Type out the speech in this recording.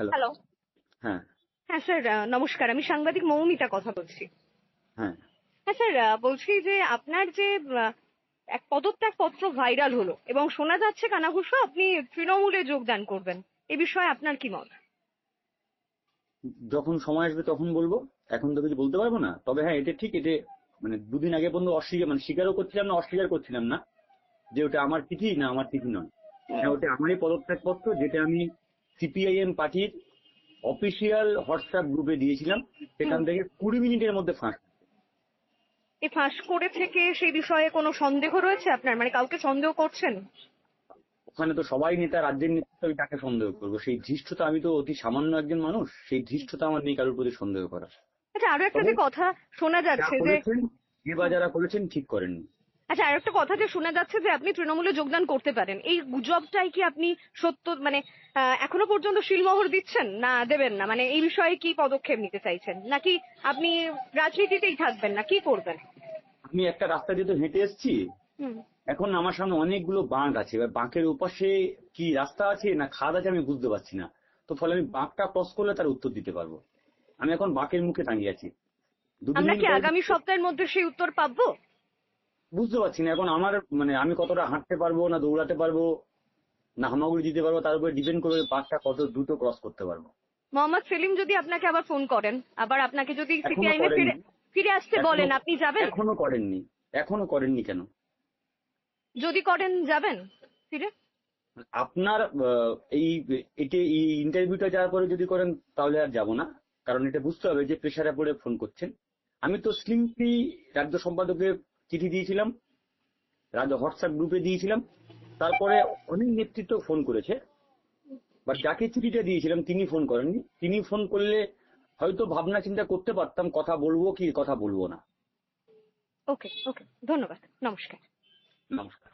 Hello hello হ্যাঁ। হ্যাঁ sir নমস্কার। আমি সাংবাদিক মৌমিতা কথা বলছি। হ্যাঁ। হ্যাঁ স্যার বলছি যে আপনার যে এক পদত্যাগ পত্র ভাইরাল হলো এবং শোনা যাচ্ছে কানাঘুষো আপনি তৃণমূলে যোগদান করবেন। এ বিষয়ে আপনার কি মত? যখন সময় আসবে তখন বলব। এখন তো কিছু বলতে পারব না। তবে হ্যাঁ এটা ঠিক এটা মানে দুদিন আগে পর্যন্ত অস্বীকার মানে স্বীকারও করছিলাম না অস্বীকার করছিলাম না যে ওটা আমার চিঠি না আমার চিঠি নয়। হ্যাঁ ওটা আমারই পদত্যাগপত্র যেটা আমি সিপিআইএম পার্টির অফিসিয়াল হোয়াটসঅ্যাপ গ্রুপে দিয়েছিলাম। সেখান থেকে কুড়ি মিনিটের মধ্যে ফাঁস। এ ফাঁস করে থেকে সেই বিষয়ে কোনো সন্দেহ রয়েছে আপনার? মানে কাউকে সন্দেহ করছেন? ওখানে তো সবাই নেতা রাজ্যের নেতৃত্ব আমি তাকে সন্দেহ করব? সেই ধৃষ্টতা আমি তো অতি সামান্য একজন মানুষ সেই ধৃষ্টতা আমার নেই কারোর প্রতি সন্দেহ করার। আচ্ছা আরও একটা যে কথা শোনা যাচ্ছে যে যে বা যারা করেছেন ঠিক করেননি। আচ্ছা আর একটা কথা যে শোনা যাচ্ছে যে আপনি তৃণমূলে যোগদান করতে পারেন। এই গুজবটাই কি আপনি সত্য মানে এখনও পর্যন্ত শিলমোহর দিচ্ছেন? না দেবেন না। মানে এই বিষয়ে কি পদক্ষেপ নিতে চাইছেন? নাকি আপনি রাজনীতিতেই থাকবেন না? কি করবেন? আমি একটা রাস্তা দিয়ে তো হেঁটে এসেছি। এখন আমার সামনে অনেকগুলো বাঁক আছে। এবার বাঁকের উপাশে কি রাস্তা আছে না খাদ আছে আমি বুঝতে পারছি না। তো ফলে আমি বাঁকটা ক্রস করলে তার উত্তর দিতে পারব। আমি এখন বাঁকের মুখে দাঁড়িয়ে আছি। আমরা কি আগামী সপ্তাহের মধ্যে সেই উত্তর পাবো? বুঝতে পারছি না। এখন আমার মানে আমি কতটা হাঁটতে পারব না দৌড়াতে পারব না হামাগুড়ি দিতে পারব তার উপরে ডিপেন্ড করবে বাঁকটা কত দ্রুত ক্রস করতে পারব। মোহাম্মদ সেলিম যদি আপনাকে আবার ফোন করেন আবার আপনাকে যদি সিপিআইএম এ ফিরে ফিরে আসতে বলেন আপনি যাবেন? এখনও করেননি। এখনও করেননি কেন? যদি করেন যাবেন? ফিরে? আপনার এই এটা এই ইন্টারভিউটা যাওয়ার পরে যদি করেন তাহলে আর যাব না। কারণ এটা বুঝতে হবে যে প্রেশারে পড়ে ফোন করছেন। আমি তো স্লিমলি রাজ্য সম্পাদকে চিঠি দিয়েছিলাম রাজা হোয়াটসঅ্যাপ গ্রুপে দিয়েছিলাম তারপরে অনেক নেতৃত্ব ফোন করেছে বা যাকে চিঠিটা দিয়েছিলাম তিনি ফোন করেননি তিনি ফোন করলে হয়তো ভাবনা চিন্তা করতে পারতাম কথা বলব কি কথা বলব না। ওকে ওকে ধন্যবাদ নমস্কার। নমস্কার।